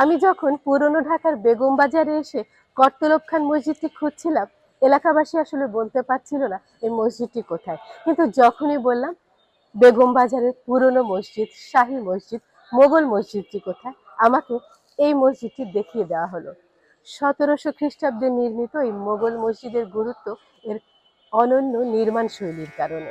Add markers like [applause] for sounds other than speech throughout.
আমি যখন পুরনো ঢাকার বেগম বাজারে এসে কর্তলব খান মসজিদটি খুঁজছিলাম, এলাকাবাসী আসলে বলতে পারছিল না এই মসজিদটি কোথায়। কিন্তু যখনই বললাম, বেগম বাজারের পুরনো মসজিদ, শাহী মসজিদ, মোগল মসজিদটি কোথায়? আমাকে এই মসজিদটি দেখিয়ে দেওয়া হলো। সতেরোশো খ্রিস্টাব্দে নির্মিত এই মোগল মসজিদের গুরুত্ব এর অনন্য নির্মাণ শৈলীর কারণে।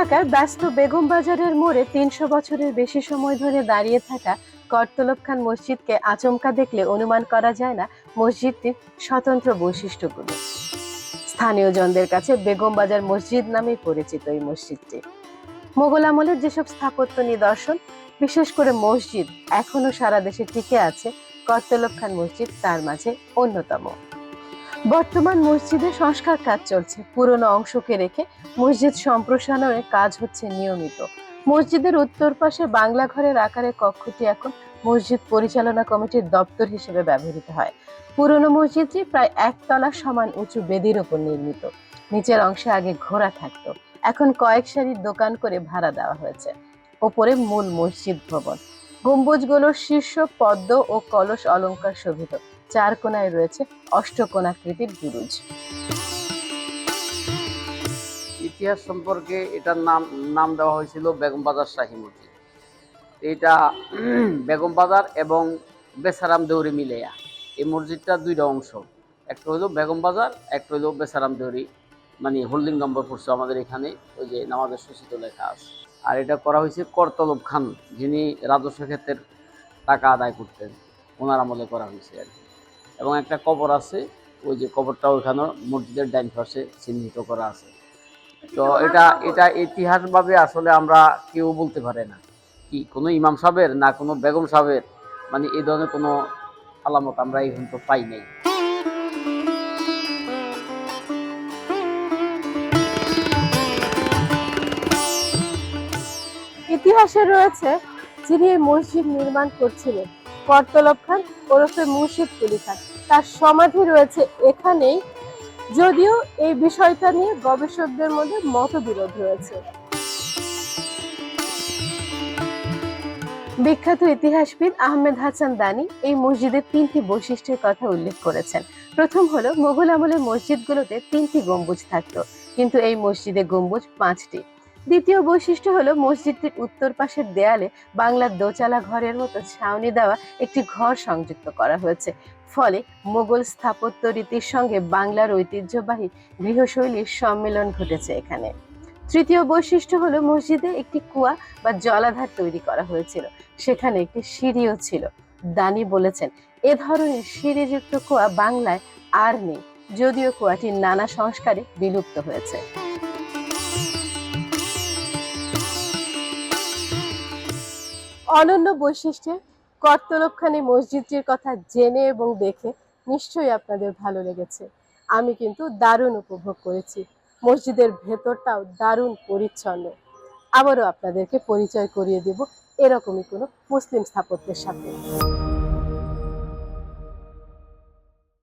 ঢাকার ব্যস্ত বেগম বাজারের মোড়ে তিনশো বছরের বেশি সময় ধরে দাঁড়িয়ে থাকা করতলব খান মসজিদকে আচমকা দেখলে অনুমান করা যায় না মসজিদটির স্বতন্ত্র বৈশিষ্ট্যগুলো। স্থানীয় জনদের কাছে বেগম বাজার মসজিদ নামেই পরিচিত এই মসজিদটি। মোগল আমলের যেসব স্থাপত্য নিদর্শন, বিশেষ করে মসজিদ এখনও সারা দেশে টিকে আছে করতলব খান মসজিদ তার মাঝে অন্যতম। বর্তমান মসজিদে সংস্কার কাজ চলছে। পুরনো অংশকে রেখে মসজিদ সম্প্রসারণের কাজ হচ্ছে নিয়মিত। মসজিদের উত্তর পাশে বাংলা ঘরের আকারে কক্ষটি এখন মসজিদ পরিচালনা কমিটির দপ্তর হিসেবে ব্যবহৃত হয়। পুরনো মসজিদটি প্রায় একতলা সমান উঁচু বেদির ওপর নির্মিত। নিচের অংশে আগে ঘোড়া থাকতো। এখন কয়েক সারির দোকান করে ভাড়া দেওয়া হয়েছে। ওপরে মূল মসজিদ ভবন। গম্বুজগুলোর শীর্ষ পদ্ম ও কলস অলংকার শোভিত। চার কোনায় রয়েছে অষ্টকোণাকৃতির বুরুজ। ইতিহাস সম্পর্কে এটার নাম নাম দেওয়া হয়েছিল বেগম বাজার শাহী মসজিদ। এটা [clears throat] বেগম বাজার এবং বেসারাম দেউরি মিলেয়া এই মসজিদটা দুইটা অংশ, একটা হলো বেগম বাজার, একটা হলো বেসারাম দেউরি মানে হোল্ডিং নম্বর পড়ছে আমাদের এখানে, ওই যে নামাজের সূচিত লেখা আছে। আর এটা করা হয়েছে করতলব খান, যিনি রাজস্ব ক্ষেত্রের টাকা আদায় করতেন, ওনার আমলে করা হয়েছে আর কি। এবং একটা কবর আছে ওই যে কবরটা ওইখানে মসজিদের ডাইন পাশে চিহ্নিত করা আছে। তো এটা এটা ইতিহাসভাবে আসলে আমরা কেউ বলতে পারে না। কি কোনো ইমাম সাহেবের না কোনো বেগম সাহেবের? মানে এই ধরনের কোনো আলামত আমরা এই পর্যন্ত পাই নাই। ইতিহাসে রয়েছে যিনি এই মসজিদ নির্মাণ করছিলেন। করতলব খান ওরফে মুর্শিদ কুলি খান। তার সমাধি রয়েছে এখানেই। যদিও এই বিষয়টা নিয়ে গবেষকদের মধ্যে মতবিরোধ রয়েছে। বিখ্যাত ইতিহাসবিদ আহমেদ হাসান দানি এই মসজিদের তিনটি বৈশিষ্ট্যের কথা উল্লেখ করেছেন। প্রথম হলো মোগল আমলের মসজিদগুলোতে তিনটি গম্বুজ থাকতো। কিন্তু এই মসজিদে গম্বুজ পাঁচটি। দ্বিতীয় বৈশিষ্ট্য হলো মসজিদটির উত্তর পাশের দেয়ালে বাংলার দোচালা ঘরের মতো ছাউনি দেওয়া একটি ঘর সংযুক্ত করা হয়েছে। ফলে মোগল স্থাপত্য রীতির সঙ্গে বাংলার ঐতিহ্যবাহী গৃহশৈলীর সম্মিলন ঘটেছে এখানে। তৃতীয় বৈশিষ্ট্য হলো মসজিদে একটি কুয়া বা জলাধার তৈরি করা হয়েছিল। সেখানে একটি সিঁড়িও ছিল। দানি বলেছেন, এ ধরনের সিঁড়িযুক্ত কুয়া বাংলায় আর নেই, যদিও কুয়াটি নানা সংস্কারে বিলুপ্ত হয়েছে। অনন্য বৈশিষ্ট্যে করতলবখানি মসজিদটির কথা জেনে এবং দেখে নিশ্চয়ই আপনাদের ভালো লেগেছে। আমি কিন্তু দারুণ উপভোগ করেছি। মসজিদের ভেতরটাও দারুণ পরিচ্ছন্ন। আবারও আপনাদেরকে পরিচয় করিয়ে দেব এরকমই কোনো মুসলিম স্থাপত্যের সাথে।